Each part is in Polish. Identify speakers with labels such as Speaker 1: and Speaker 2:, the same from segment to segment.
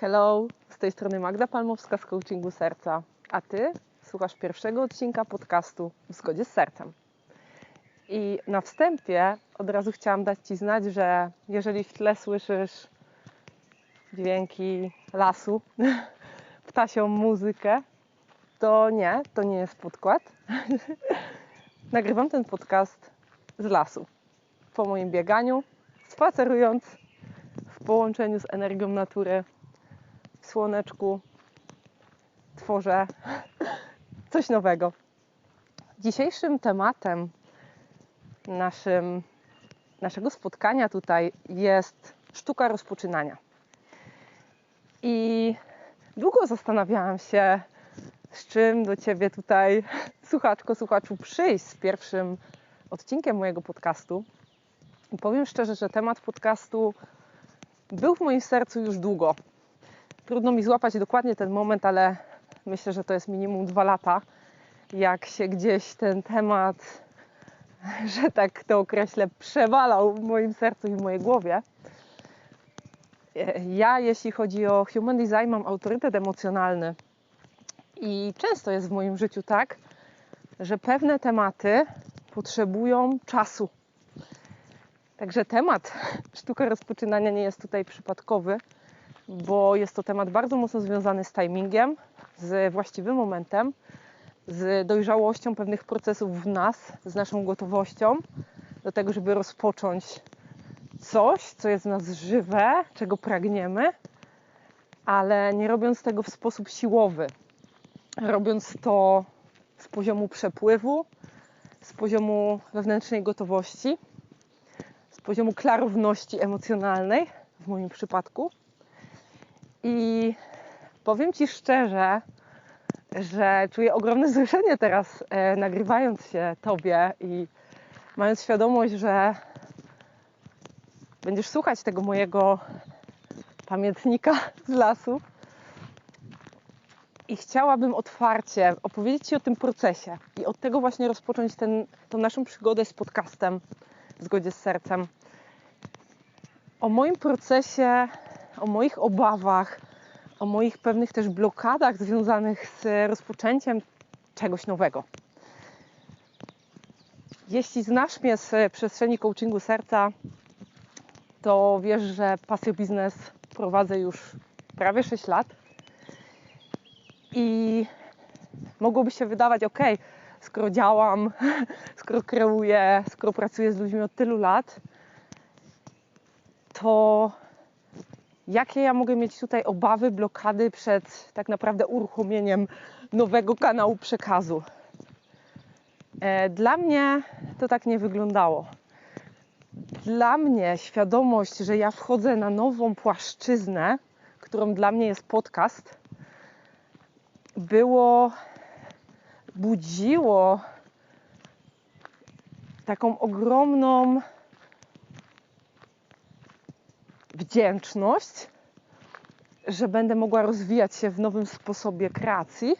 Speaker 1: Hello, z tej strony Magda Palmowska z Coachingu Serca, a Ty słuchasz pierwszego odcinka podcastu w zgodzie z sercem. I na wstępie od razu chciałam dać Ci znać, że jeżeli w tle słyszysz dźwięki lasu, ptasią muzykę, to nie, to nie jest podkład. Nagrywam ten podcast z lasu. Po moim bieganiu, spacerując w połączeniu z energią natury, w słoneczku, tworzę coś nowego. Dzisiejszym tematem naszym, naszego spotkania tutaj jest sztuka rozpoczynania. I długo zastanawiałam się, z czym do Ciebie tutaj, słuchaczko, słuchaczu, przyjść z pierwszym odcinkiem mojego podcastu. I powiem szczerze, że temat podcastu był w moim sercu już długo. Trudno mi złapać dokładnie ten moment, ale myślę, że to jest minimum dwa lata, jak się gdzieś ten temat, że tak to określę, przewalał w moim sercu i w mojej głowie. Ja, jeśli chodzi o human design, mam autorytet emocjonalny. I często jest w moim życiu tak, że pewne tematy potrzebują czasu. Także temat sztuka rozpoczynania nie jest tutaj przypadkowy, bo jest to temat bardzo mocno związany z timingiem, z właściwym momentem, z dojrzałością pewnych procesów w nas, z naszą gotowością do tego, żeby rozpocząć coś, co jest w nas żywe, czego pragniemy, ale nie robiąc tego w sposób siłowy, robiąc to z poziomu przepływu, z poziomu wewnętrznej gotowości, z poziomu klarowności emocjonalnej w moim przypadku. I powiem Ci szczerze, że czuję ogromne wzruszenie teraz, e, nagrywając się Tobie i mając świadomość, że będziesz słuchać tego mojego pamiętnika z lasu. I chciałabym otwarcie opowiedzieć Ci o tym procesie i od tego właśnie rozpocząć ten, tą naszą przygodę z podcastem w zgodzie z sercem. O moim procesie, o moich obawach, o moich pewnych też blokadach związanych z rozpoczęciem czegoś nowego. Jeśli znasz mnie z przestrzeni coachingu serca, to wiesz, że pasję biznes prowadzę już prawie 6 lat. I mogłoby się wydawać, ok, skoro działam, skoro kreuję, skoro pracuję z ludźmi od tylu lat, to jakie ja mogę mieć tutaj obawy, blokady przed tak naprawdę uruchomieniem nowego kanału przekazu? E, dla mnie to tak nie wyglądało. Dla mnie świadomość, że ja wchodzę na nową płaszczyznę, którą dla mnie jest podcast, było, budziło taką ogromną wdzięczność, że będę mogła rozwijać się w nowym sposobie kreacji.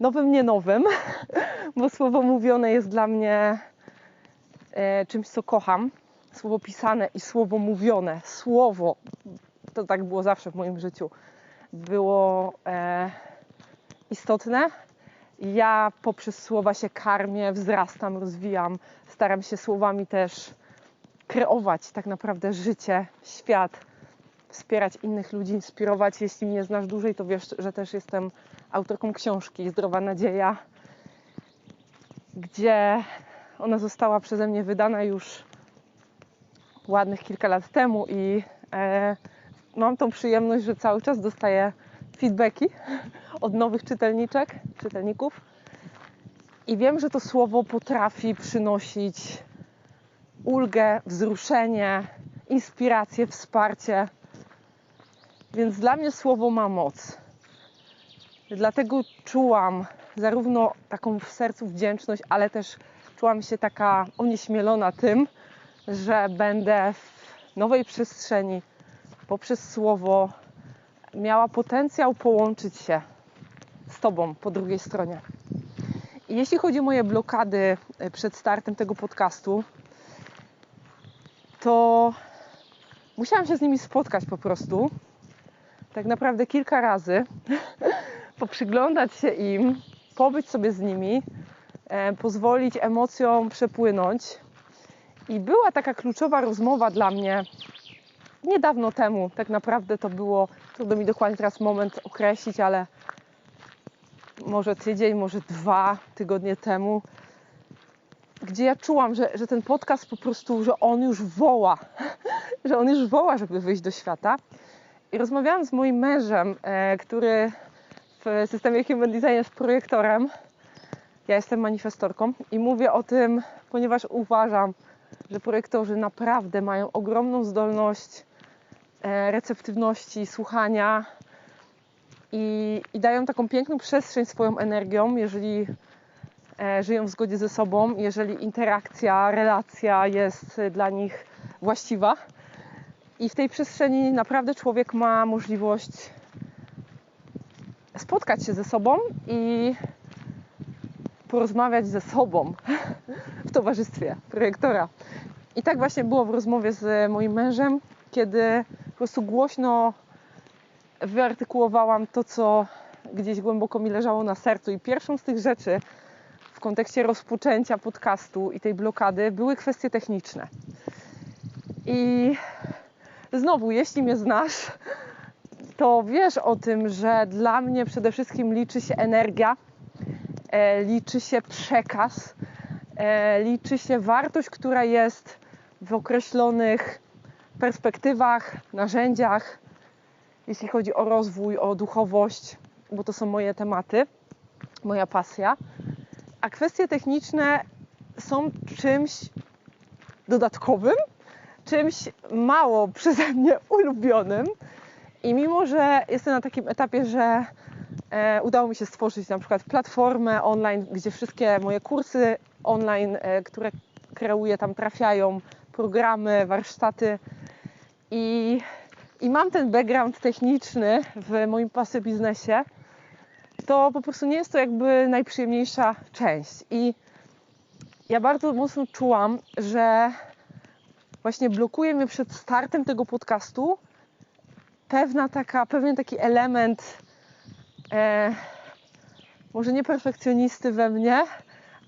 Speaker 1: Nowym, nie nowym, bo słowo mówione jest dla mnie e, czymś, co kocham. Słowo pisane i słowo mówione. Słowo, to tak było zawsze w moim życiu, było e, istotne. Ja poprzez słowa się karmię, wzrastam, rozwijam, staram się słowami też kreować tak naprawdę życie, świat, wspierać innych ludzi, inspirować. Jeśli mnie znasz dłużej, to wiesz, że też jestem autorką książki Zdrowa Nadzieja, gdzie ona została przeze mnie wydana już ładnych kilka lat temu i e, mam tą przyjemność, że cały czas dostaję feedbacki od nowych czytelniczek, czytelników. I wiem, że to słowo potrafi przynosić ulgę, wzruszenie, inspirację, wsparcie. Więc dla mnie słowo ma moc. Dlatego czułam zarówno taką w sercu wdzięczność, ale też czułam się taka onieśmielona tym, że będę w nowej przestrzeni poprzez słowo miała potencjał połączyć się z Tobą po drugiej stronie. I jeśli chodzi o moje blokady przed startem tego podcastu, to musiałam się z nimi spotkać po prostu tak naprawdę kilka razy, poprzyglądać się im, pobyć sobie z nimi, e, pozwolić emocjom przepłynąć. I była taka kluczowa rozmowa dla mnie niedawno temu. Tak naprawdę to było, trudno mi dokładnie teraz moment określić, ale może tydzień, może dwa tygodnie temu, gdzie ja czułam, że, że ten podcast po prostu, że on już woła, że on już woła, żeby wyjść do świata. I rozmawiałam z moim mężem, e, który w systemie Human Design jest projektorem. Ja jestem manifestorką i mówię o tym, ponieważ uważam, że projektorzy naprawdę mają ogromną zdolność e, receptywności, słuchania i, i dają taką piękną przestrzeń swoją energią, jeżeli żyją w zgodzie ze sobą, jeżeli interakcja, relacja jest dla nich właściwa. I w tej przestrzeni naprawdę człowiek ma możliwość spotkać się ze sobą i porozmawiać ze sobą w towarzystwie projektora. I tak właśnie było w rozmowie z moim mężem, kiedy po prostu głośno wyartykułowałam to, co gdzieś głęboko mi leżało na sercu. I pierwszą z tych rzeczy kontekście rozpoczęcia podcastu i tej blokady były kwestie techniczne. I znowu, jeśli mnie znasz, to wiesz o tym, że dla mnie przede wszystkim liczy się energia, e, liczy się przekaz, e, liczy się wartość, która jest w określonych perspektywach, narzędziach, jeśli chodzi o rozwój, o duchowość, bo to są moje tematy, moja pasja. A kwestie techniczne są czymś dodatkowym, czymś mało przeze mnie ulubionym. I mimo, że jestem na takim etapie, że e, udało mi się stworzyć na przykład platformę online, gdzie wszystkie moje kursy online, e, które kreuję, tam trafiają, programy, warsztaty i, i mam ten background techniczny w moim pasy biznesie, to po prostu nie jest to jakby najprzyjemniejsza część. I ja bardzo mocno czułam, że właśnie blokuje mnie przed startem tego podcastu pewna taka, pewien taki element e, może nie perfekcjonisty we mnie,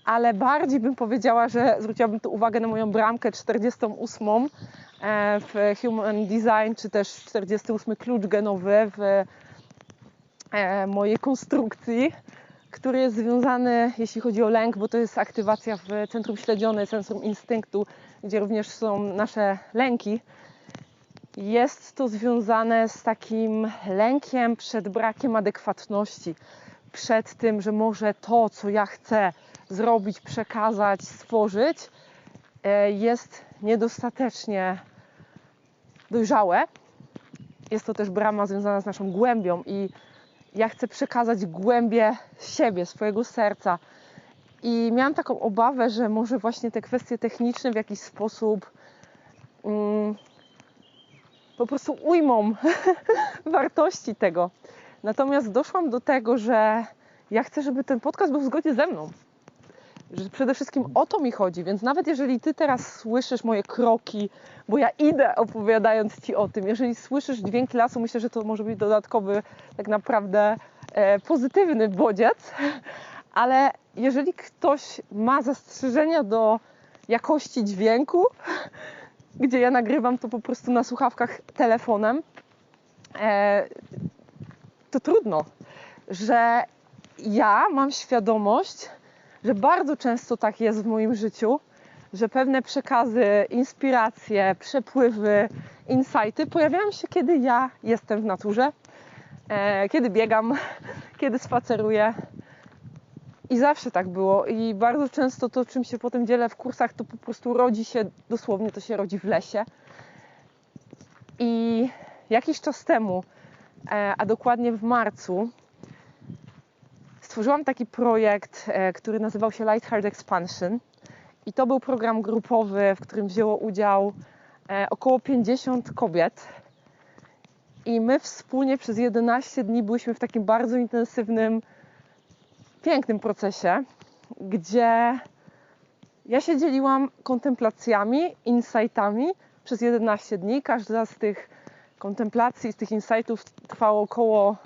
Speaker 1: ale bardziej bym powiedziała, że zwróciłabym tu uwagę na moją bramkę 48 e, w Human Design, czy też 48 klucz genowy w mojej konstrukcji, który jest związany, jeśli chodzi o lęk, bo to jest aktywacja w centrum śledzione, centrum instynktu, gdzie również są nasze lęki. Jest to związane z takim lękiem przed brakiem adekwatności, przed tym, że może to, co ja chcę zrobić, przekazać, stworzyć, e, jest niedostatecznie dojrzałe. Jest to też brama związana z naszą głębią i ja chcę przekazać głębię siebie, swojego serca. I miałam taką obawę, że może właśnie te kwestie techniczne w jakiś sposób mm, po prostu ujmą wartości tego. Natomiast doszłam do tego, że ja chcę, żeby ten podcast był w zgodzie ze mną. Że przede wszystkim o to mi chodzi, więc nawet jeżeli ty teraz słyszysz moje kroki, bo ja idę opowiadając ci o tym, jeżeli słyszysz dźwięk lasu, myślę, że to może być dodatkowy, tak naprawdę e, pozytywny bodziec, ale jeżeli ktoś ma zastrzeżenia do jakości dźwięku, gdzie ja nagrywam to po prostu na słuchawkach telefonem, e, to trudno, że ja mam świadomość, że bardzo często tak jest w moim życiu, że pewne przekazy, inspiracje, przepływy, insighty pojawiają się, kiedy ja jestem w naturze, e, kiedy biegam, kiedy spaceruję, i zawsze tak było. I bardzo często to, czym się potem dzielę w kursach, to po prostu rodzi się, dosłownie to się rodzi w lesie. I jakiś czas temu, e, a dokładnie w marcu, stworzyłam taki projekt, e, który nazywał się Light Heart Expansion. I to był program grupowy, w którym wzięło udział e, około 50 kobiet. I my wspólnie przez 11 dni byliśmy w takim bardzo intensywnym pięknym procesie, gdzie ja się dzieliłam kontemplacjami, insightami przez 11 dni. Każda z tych kontemplacji, z tych insightów trwało około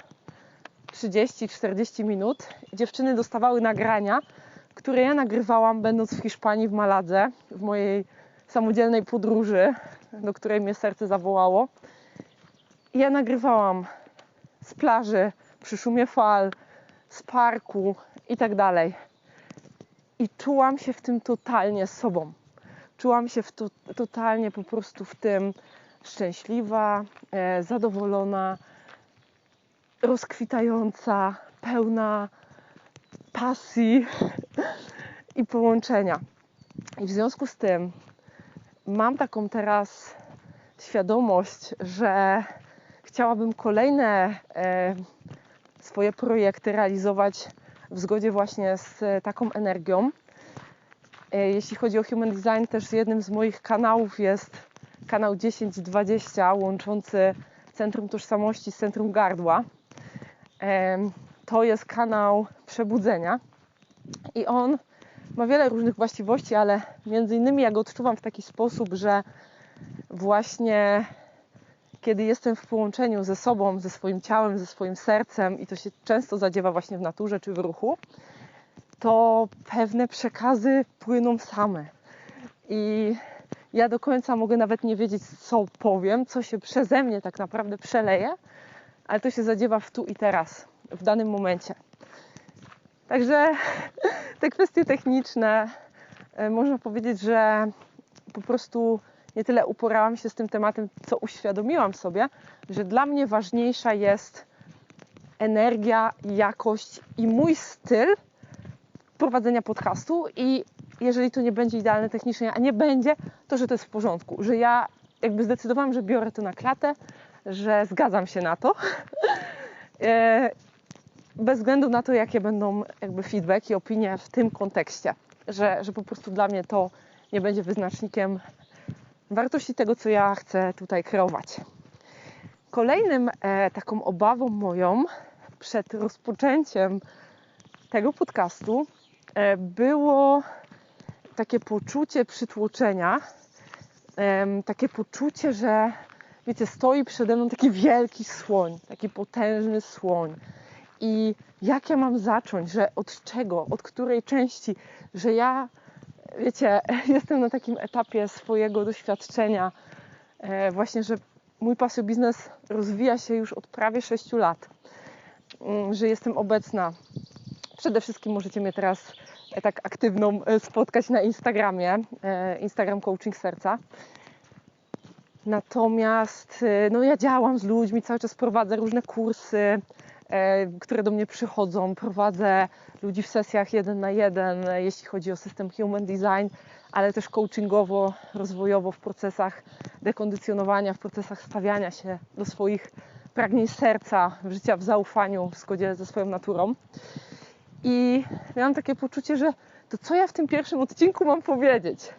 Speaker 1: 30-40 minut. Dziewczyny dostawały nagrania, które ja nagrywałam, będąc w Hiszpanii, w Maladze, w mojej samodzielnej podróży, do której mnie serce zawołało. I ja nagrywałam z plaży, przy szumie fal, z parku i tak dalej. I czułam się w tym totalnie sobą. Czułam się w to, totalnie po prostu w tym szczęśliwa, e, zadowolona, rozkwitająca, pełna pasji i połączenia. I w związku z tym mam taką teraz świadomość, że chciałabym kolejne e, swoje projekty realizować w zgodzie właśnie z taką energią. E, jeśli chodzi o Human Design, też jednym z moich kanałów jest kanał 1020 łączący Centrum Tożsamości z Centrum Gardła. To jest kanał przebudzenia i on ma wiele różnych właściwości, ale między innymi ja go odczuwam w taki sposób, że właśnie kiedy jestem w połączeniu ze sobą, ze swoim ciałem, ze swoim sercem i to się często zadziewa właśnie w naturze czy w ruchu, to pewne przekazy płyną same. I ja do końca mogę nawet nie wiedzieć, co powiem, co się przeze mnie tak naprawdę przeleje, ale to się zadziewa w tu i teraz, w danym momencie. Także te kwestie techniczne, e, można powiedzieć, że po prostu nie tyle uporałam się z tym tematem, co uświadomiłam sobie, że dla mnie ważniejsza jest energia, jakość i mój styl prowadzenia podcastu. I jeżeli to nie będzie idealne technicznie, a nie będzie, to że to jest w porządku, że ja jakby zdecydowałam, że biorę to na klatę, że zgadzam się na to. E, bez względu na to, jakie będą jakby feedback i opinie w tym kontekście, że, że po prostu dla mnie to nie będzie wyznacznikiem wartości tego, co ja chcę tutaj kreować. Kolejnym e, taką obawą moją przed rozpoczęciem tego podcastu e, było takie poczucie przytłoczenia, e, takie poczucie, że wiecie, stoi przede mną taki wielki słoń, taki potężny słoń. I jak ja mam zacząć, że od czego, od której części, że ja wiecie, jestem na takim etapie swojego doświadczenia, e, właśnie, że mój pasjo biznes rozwija się już od prawie 6 lat, mm, że jestem obecna. Przede wszystkim możecie mnie teraz e, tak aktywną e, spotkać na Instagramie, Instagram Coaching Serca. Natomiast no ja działam z ludźmi, cały czas prowadzę różne kursy, E, które do mnie przychodzą. Prowadzę ludzi w sesjach jeden na jeden, jeśli chodzi o system Human Design, ale też coachingowo, rozwojowo w procesach dekondycjonowania, w procesach stawiania się do swoich pragnień serca, życia w zaufaniu, w zgodzie ze swoją naturą. I miałam takie poczucie, że to co ja w tym pierwszym odcinku mam powiedzieć?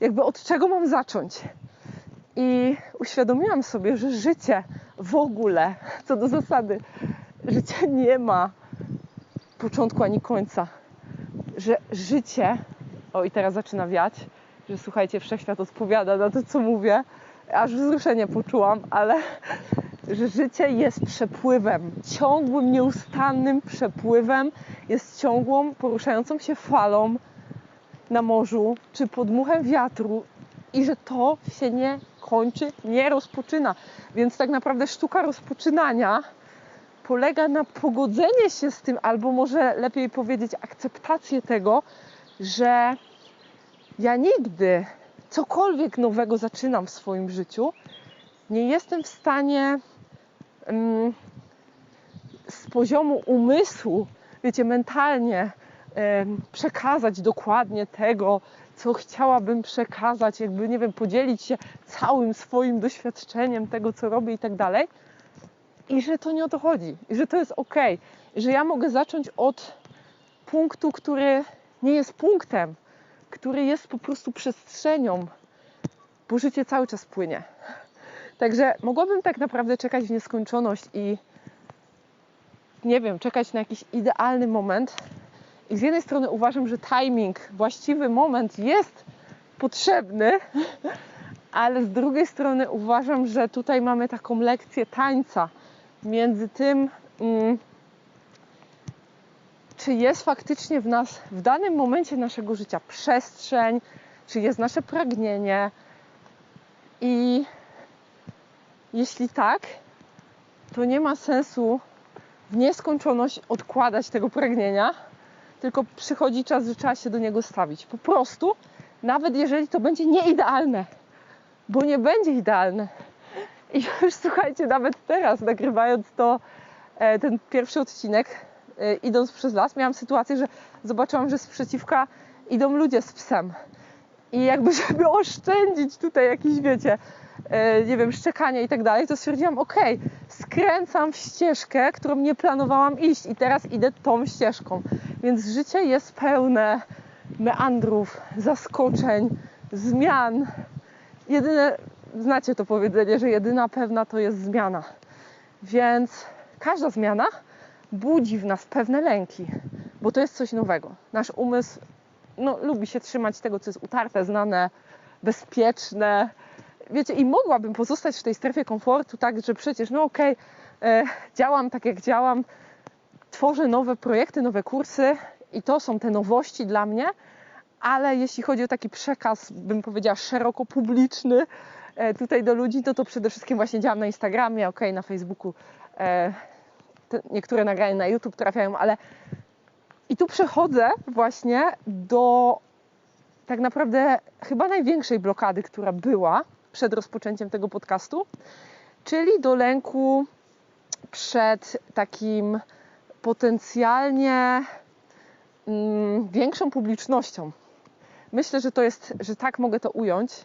Speaker 1: Jakby od czego mam zacząć? I uświadomiłam sobie, że życie w ogóle, co do zasady, życie nie ma początku ani końca. Że życie, o i teraz zaczyna wiać, że słuchajcie, wszechświat odpowiada na to, co mówię, aż wzruszenie poczułam, ale że życie jest przepływem, ciągłym, nieustannym przepływem, jest ciągłą, poruszającą się falą na morzu czy pod muchem wiatru i że to się nie kończy, nie rozpoczyna. Więc tak naprawdę sztuka rozpoczynania polega na pogodzenie się z tym, albo może lepiej powiedzieć, akceptację tego, że ja nigdy cokolwiek nowego zaczynam w swoim życiu, nie jestem w stanie um, z poziomu umysłu, wiecie, mentalnie przekazać dokładnie tego, co chciałabym przekazać, jakby, nie wiem, podzielić się całym swoim doświadczeniem tego, co robię i tak dalej i że to nie o to chodzi, i że to jest ok, i że ja mogę zacząć od punktu, który nie jest punktem, który jest po prostu przestrzenią, bo życie cały czas płynie. Także mogłabym tak naprawdę czekać w nieskończoność i nie wiem, czekać na jakiś idealny moment. I z jednej strony uważam, że timing, właściwy moment jest potrzebny, ale z drugiej strony uważam, że tutaj mamy taką lekcję tańca między tym, mm, czy jest faktycznie w nas w danym momencie naszego życia przestrzeń, czy jest nasze pragnienie. I jeśli tak, to nie ma sensu w nieskończoność odkładać tego pragnienia, tylko przychodzi czas, że trzeba się do niego stawić. Po prostu, nawet jeżeli to będzie nieidealne, bo nie będzie idealne. I już słuchajcie, nawet teraz nagrywając to, e, ten pierwszy odcinek, e, idąc przez las, miałam sytuację, że zobaczyłam, że sprzeciwka idą ludzie z psem. I jakby, żeby oszczędzić tutaj jakieś, wiecie, nie wiem, szczekanie i tak dalej, to stwierdziłam, ok, skręcam w ścieżkę, którą nie planowałam iść i teraz idę tą ścieżką. Więc życie jest pełne meandrów, zaskoczeń, zmian. Jedyne, znacie to powiedzenie, że jedyna pewna to jest zmiana. Więc każda zmiana budzi w nas pewne lęki, bo to jest coś nowego. Nasz umysł no, lubi się trzymać tego, co jest utarte, znane, bezpieczne. Wiecie, i mogłabym pozostać w tej strefie komfortu, tak, że przecież, no okej, okay, e, działam tak jak działam, tworzę nowe projekty, nowe kursy i to są te nowości dla mnie, ale jeśli chodzi o taki przekaz, bym powiedziała, szeroko publiczny e, tutaj do ludzi, to to przede wszystkim właśnie działam na Instagramie, ok, na Facebooku, e, niektóre nagrania na YouTube trafiają, ale i tu przechodzę właśnie do tak naprawdę chyba największej blokady, która była przed rozpoczęciem tego podcastu, czyli do lęku przed takim potencjalnie mm, większą publicznością. Myślę, że to jest, że tak mogę to ująć,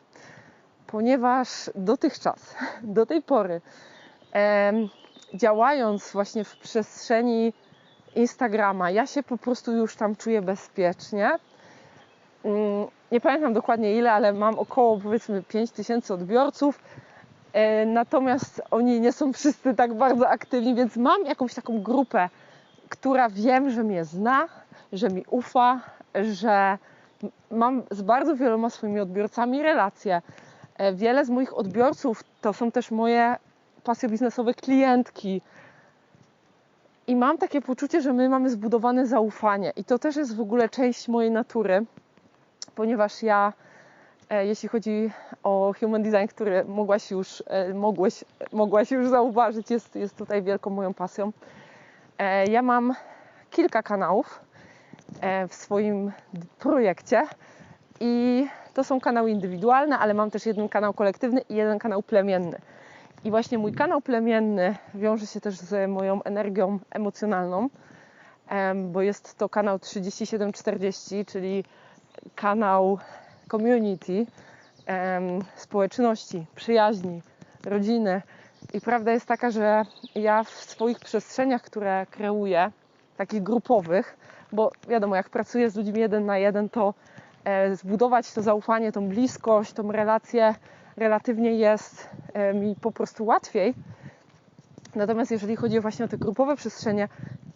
Speaker 1: ponieważ dotychczas, do tej pory, działając właśnie w przestrzeni Instagrama. Ja się po prostu już tam czuję bezpiecznie. Mm, nie pamiętam dokładnie ile, ale mam około powiedzmy 5000 odbiorców. E, natomiast oni nie są wszyscy tak bardzo aktywni, więc mam jakąś taką grupę, która wiem, że mnie zna, że mi ufa, że mam z bardzo wieloma swoimi odbiorcami relacje. E, wiele z moich odbiorców to są też moje pasje biznesowe klientki, i mam takie poczucie, że my mamy zbudowane zaufanie. I to też jest w ogóle część mojej natury, ponieważ ja, e, jeśli chodzi o human design, który mogłaś już, e, mogłeś, mogłaś już zauważyć, jest, jest tutaj wielką moją pasją. E, ja mam kilka kanałów w swoim projekcie i to są kanały indywidualne, ale mam też jeden kanał kolektywny i jeden kanał plemienny. I właśnie mój kanał plemienny wiąże się też z moją energią emocjonalną, bo jest to kanał 3740, czyli kanał community, społeczności, przyjaźni, rodziny. I prawda jest taka, że ja w swoich przestrzeniach, które kreuję, takich grupowych, bo wiadomo, jak pracuję z ludźmi jeden na jeden, to e, zbudować to zaufanie, tą bliskość, tą relację relatywnie jest e, mi po prostu łatwiej. Natomiast jeżeli chodzi właśnie o te grupowe przestrzenie,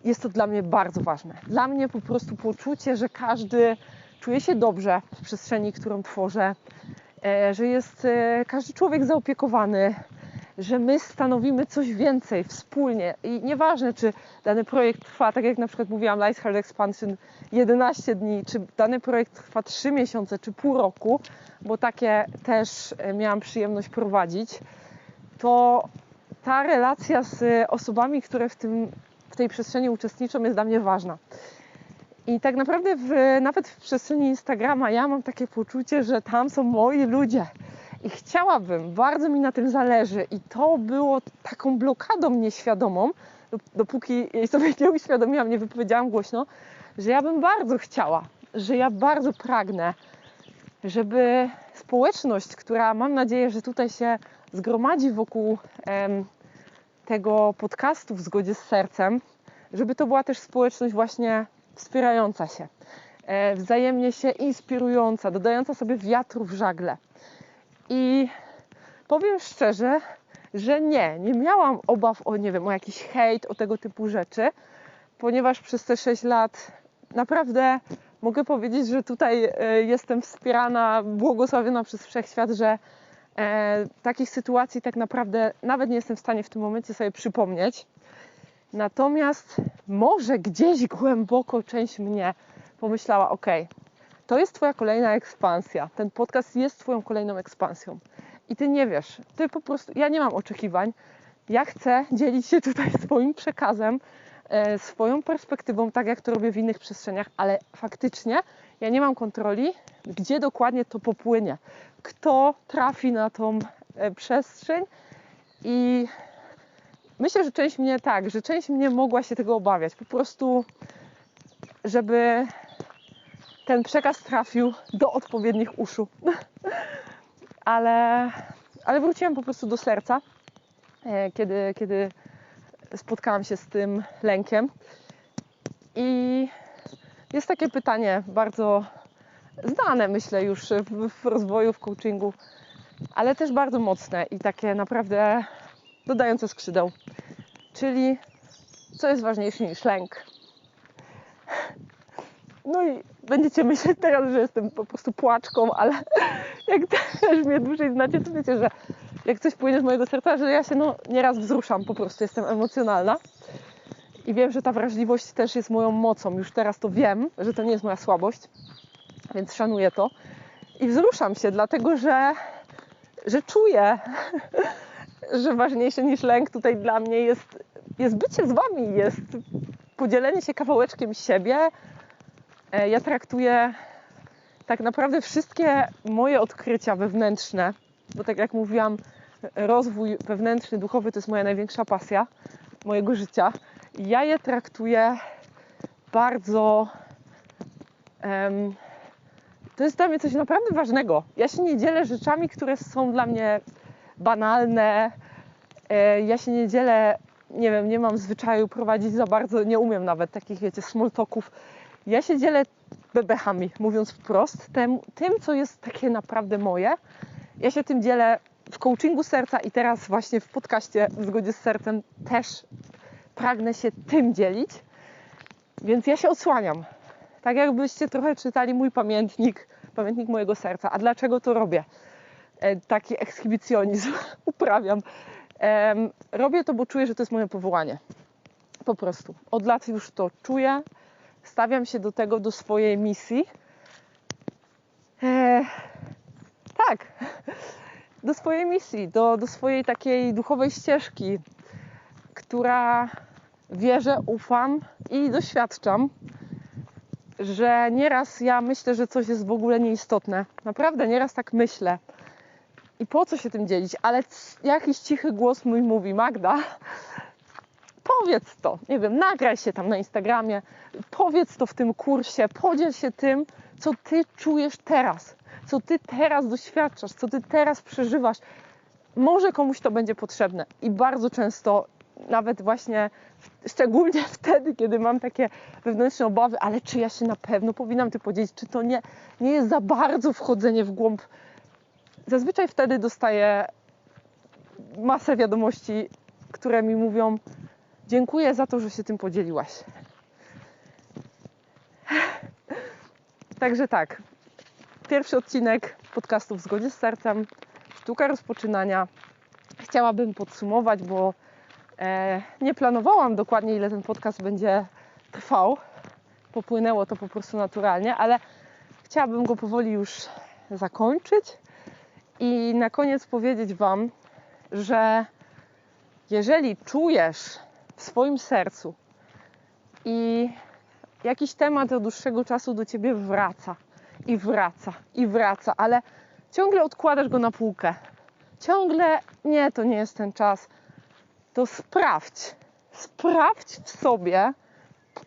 Speaker 1: jest to dla mnie bardzo ważne. Dla mnie po prostu poczucie, że każdy czuje się dobrze w przestrzeni, którą tworzę, e, że jest e, każdy człowiek zaopiekowany, że my stanowimy coś więcej wspólnie i nieważne, czy dany projekt trwa, tak jak na przykład mówiłam, Lightheart Expansion 11 dni, czy dany projekt trwa 3 miesiące, czy pół roku, bo takie też e, miałam przyjemność prowadzić, to ta relacja z osobami, które w, tym, w tej przestrzeni uczestniczą, jest dla mnie ważna. I tak naprawdę w, nawet w przestrzeni Instagrama ja mam takie poczucie, że tam są moi ludzie. I chciałabym, bardzo mi na tym zależy, i to było taką blokadą nieświadomą, dopóki jej sobie nie uświadomiłam, nie wypowiedziałam głośno, że ja bym bardzo chciała, że ja bardzo pragnę, żeby społeczność, która mam nadzieję, że tutaj się zgromadzi wokół em, tego podcastu w zgodzie z sercem, żeby to była też społeczność właśnie wspierająca się, e, wzajemnie się inspirująca, dodająca sobie wiatru w żagle. I powiem szczerze, że nie, nie miałam obaw o, nie wiem, o jakiś hejt, o tego typu rzeczy, ponieważ przez te 6 lat naprawdę mogę powiedzieć, że tutaj e, jestem wspierana, błogosławiona przez wszechświat, że E, takich sytuacji tak naprawdę nawet nie jestem w stanie w tym momencie sobie przypomnieć. Natomiast może gdzieś głęboko część mnie pomyślała: OK, to jest Twoja kolejna ekspansja. Ten podcast jest Twoją kolejną ekspansją. I Ty nie wiesz, Ty po prostu, ja nie mam oczekiwań. Ja chcę dzielić się tutaj swoim przekazem, e, swoją perspektywą, tak jak to robię w innych przestrzeniach, ale faktycznie ja nie mam kontroli, gdzie dokładnie to popłynie, kto trafi na tą e, przestrzeń i myślę, że część mnie tak, że część mnie mogła się tego obawiać. Po prostu, żeby ten przekaz trafił do odpowiednich uszu. ale, ale wróciłam po prostu do serca, e, kiedy, kiedy spotkałam się z tym lękiem. I jest takie pytanie bardzo znane, myślę, już w, w rozwoju, w coachingu, ale też bardzo mocne i takie naprawdę dodające skrzydeł. Czyli co jest ważniejsze niż lęk? No i będziecie myśleć teraz, że jestem po prostu płaczką, ale jak też mnie dłużej znacie, to wiecie, że jak coś płynie z mojego serca, że ja się no, nieraz wzruszam, po prostu jestem emocjonalna. I wiem, że ta wrażliwość też jest moją mocą. Już teraz to wiem, że to nie jest moja słabość, więc szanuję to. I wzruszam się, dlatego że, że czuję, że ważniejsze niż lęk tutaj dla mnie jest, jest bycie z Wami, jest podzielenie się kawałeczkiem siebie. E, ja traktuję tak naprawdę wszystkie moje odkrycia wewnętrzne, bo tak jak mówiłam, rozwój wewnętrzny, duchowy to jest moja największa pasja mojego życia. Ja je traktuję bardzo. Um, to jest dla mnie coś naprawdę ważnego. Ja się nie dzielę rzeczami, które są dla mnie banalne. E, ja się nie dzielę, nie wiem, nie mam zwyczaju prowadzić za bardzo, nie umiem nawet takich, wiecie, small talków. Ja się dzielę bebechami, mówiąc wprost, tym, tym, co jest takie naprawdę moje. Ja się tym dzielę w coachingu serca i teraz właśnie w podcaście w zgodzie z sercem też pragnę się tym dzielić. Więc ja się odsłaniam. Tak jakbyście trochę czytali mój pamiętnik, pamiętnik mojego serca. A dlaczego to robię? E, taki ekshibicjonizm uprawiam. Robię to, bo czuję, że to jest moje powołanie. Po prostu. Od lat już to czuję. Stawiam się do tego, do swojej misji. E, tak, do swojej misji, do, do swojej takiej duchowej ścieżki, która wierzę, ufam i doświadczam, że nieraz ja myślę, że coś jest w ogóle nieistotne. Naprawdę, nieraz tak myślę. I po co się tym dzielić? Ale jakiś cichy głos mój mówi, Magda, powiedz to, nie wiem, nagraj się tam na Instagramie, powiedz to w tym kursie, podziel się tym, co ty czujesz teraz, co ty teraz doświadczasz, co ty teraz przeżywasz. Może komuś to będzie potrzebne i bardzo często nawet właśnie szczególnie wtedy, kiedy mam takie wewnętrzne obawy, ale czy ja się na pewno powinnam ty powiedzieć, czy to nie, nie jest za bardzo wchodzenie w głąb. Zazwyczaj wtedy dostaję masę wiadomości, które mi mówią: Dziękuję za to, że się tym podzieliłaś. Także tak. Pierwszy odcinek podcastu w zgodzie z sercem, sztuka rozpoczynania. Chciałabym podsumować, bo E, nie planowałam dokładnie, ile ten podcast będzie trwał. Popłynęło to po prostu naturalnie, ale chciałabym go powoli już zakończyć i na koniec powiedzieć Wam, że jeżeli czujesz w swoim sercu i jakiś temat od dłuższego czasu do ciebie wraca i wraca i wraca, ale ciągle odkładasz go na półkę, ciągle nie, to nie jest ten czas to sprawdź, sprawdź w sobie,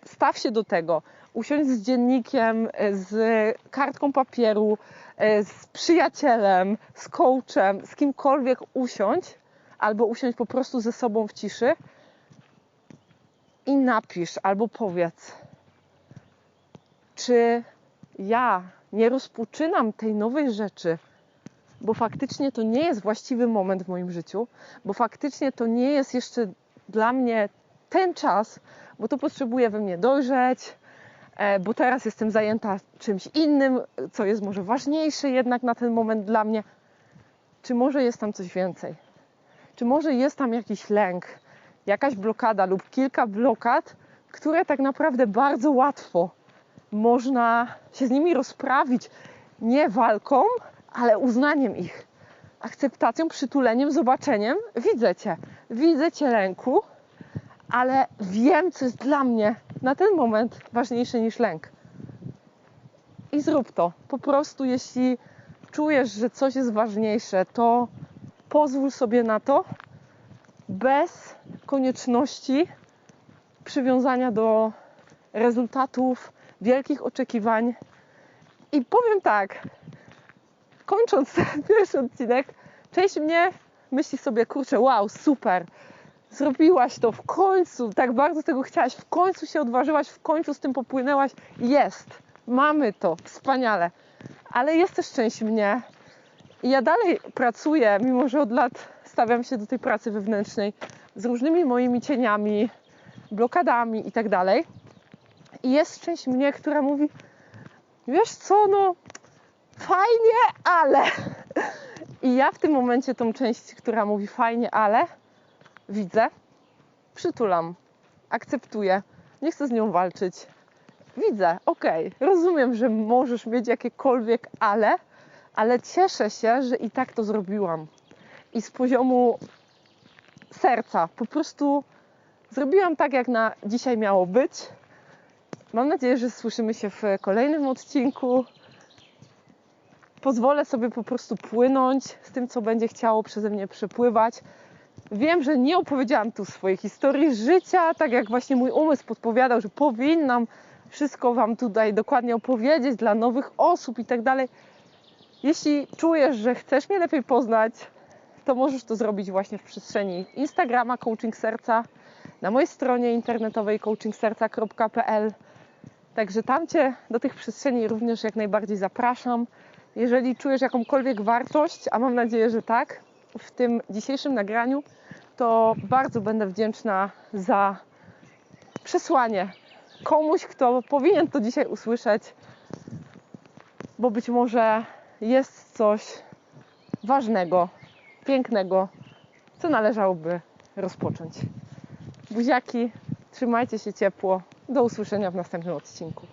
Speaker 1: staw się do tego, usiądź z dziennikiem, z kartką papieru, z przyjacielem, z coachem, z kimkolwiek usiądź, albo usiądź po prostu ze sobą w ciszy i napisz albo powiedz, czy ja nie rozpoczynam tej nowej rzeczy bo faktycznie to nie jest właściwy moment w moim życiu, bo faktycznie to nie jest jeszcze dla mnie ten czas, bo to potrzebuje we mnie dojrzeć, e, bo teraz jestem zajęta czymś innym, co jest może ważniejsze jednak na ten moment dla mnie. czy może jest tam coś więcej? Czy może jest tam jakiś lęk, jakaś blokada lub kilka blokad, które tak naprawdę bardzo łatwo można się z nimi rozprawić nie walką, ale uznaniem ich, akceptacją, przytuleniem, zobaczeniem. Widzę cię, widzę cię lęku, ale wiem, co jest dla mnie na ten moment ważniejsze niż lęk. I zrób to. Po prostu, jeśli czujesz, że coś jest ważniejsze, to pozwól sobie na to bez konieczności przywiązania do rezultatów, wielkich oczekiwań. I powiem tak, kończąc ten pierwszy odcinek, część mnie myśli sobie, kurczę, wow, super, zrobiłaś to w końcu, tak bardzo tego chciałaś, w końcu się odważyłaś, w końcu z tym popłynęłaś. Jest, mamy to, wspaniale. Ale jest też część mnie i ja dalej pracuję, mimo że od lat stawiam się do tej pracy wewnętrznej z różnymi moimi cieniami, blokadami i tak dalej. I jest część mnie, która mówi, wiesz co, no fajnie, ale. I ja w tym momencie tą część, która mówi fajnie, ale, widzę, przytulam, akceptuję, nie chcę z nią walczyć. Widzę, okej, rozumiem, że możesz mieć jakiekolwiek ale, ale cieszę się, że i tak to zrobiłam. I z poziomu serca po prostu zrobiłam tak, jak na dzisiaj miało być. Mam nadzieję, że słyszymy się w kolejnym odcinku. Pozwolę sobie po prostu płynąć z tym, co będzie chciało przeze mnie przepływać. Wiem, że nie opowiedziałam tu swojej historii życia, tak jak właśnie mój umysł podpowiadał, że powinnam wszystko Wam tutaj dokładnie opowiedzieć dla nowych osób i tak dalej. Jeśli czujesz, że chcesz mnie lepiej poznać, to możesz to zrobić właśnie w przestrzeni Instagrama Coaching Serca, na mojej stronie internetowej coachingserca.pl. Także tam Cię do tych przestrzeni również jak najbardziej zapraszam. Jeżeli czujesz jakąkolwiek wartość, a mam nadzieję, że tak, w tym dzisiejszym nagraniu, to bardzo będę wdzięczna za przesłanie komuś, kto powinien to dzisiaj usłyszeć, bo być może jest coś ważnego, pięknego, co należałoby rozpocząć. Buziaki, trzymajcie się ciepło. Do usłyszenia w następnym odcinku.